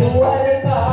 দুয়ার কা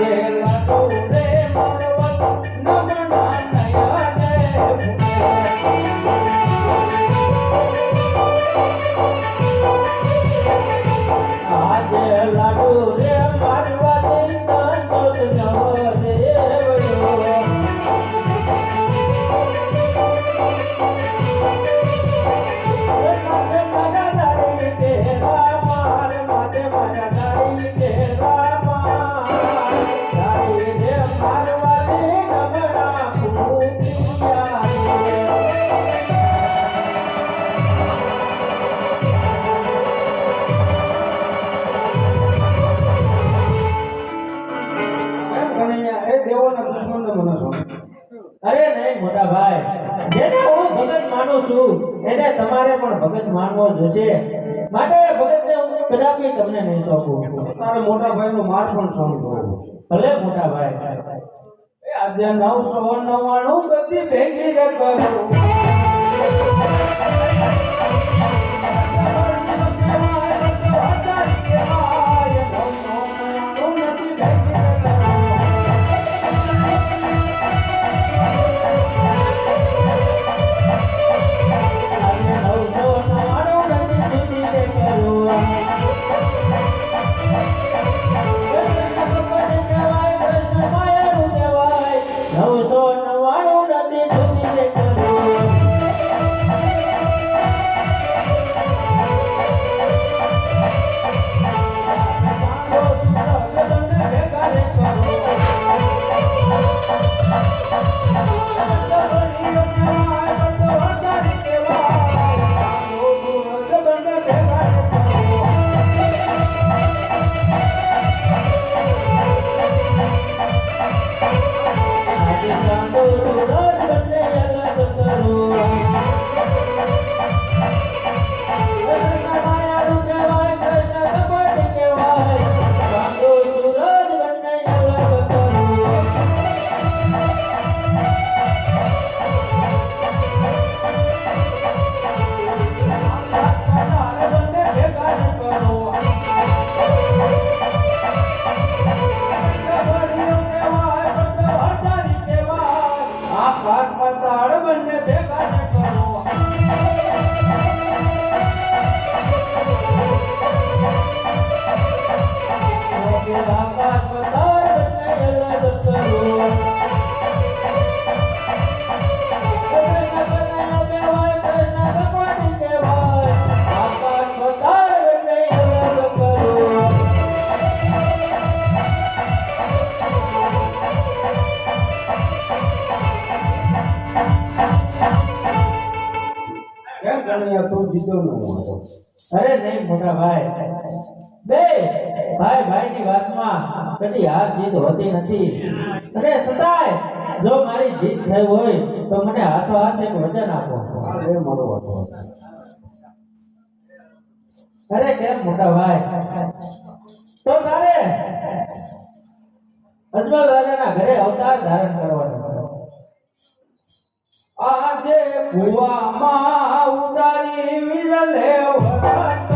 Nagela, Nagela, Nagela, ભગત માનું છું. એને તમારે પણ ભગત માનવો જોશે. માટે ભગતને હું કદાપી તમને નહીં સોંપું. તારે મોટા ભાઈનો માર પણ સહન ભલે મોટા ભાઈ. એ આજે નવસો નવ્વાણું બધી ભેગી કરું દો ને હતો અરે નહીં મોટા ભાઈ. બે ભાઈ ભાઈની વાતમાં કદી હાર જીત હોતી નથી. અને છતાંય જો મારી જીત થઈ હોય તો મને હાથો હાથ એક વચન આપો. એ મારો વાતો અરે કેમ મોટા ભાઈ? તો તારે અજમલ રાજાના ઘરે અવતાર ધારણ કરવાનો. આજે કુવામાં ઉતારી વિરલે વરાત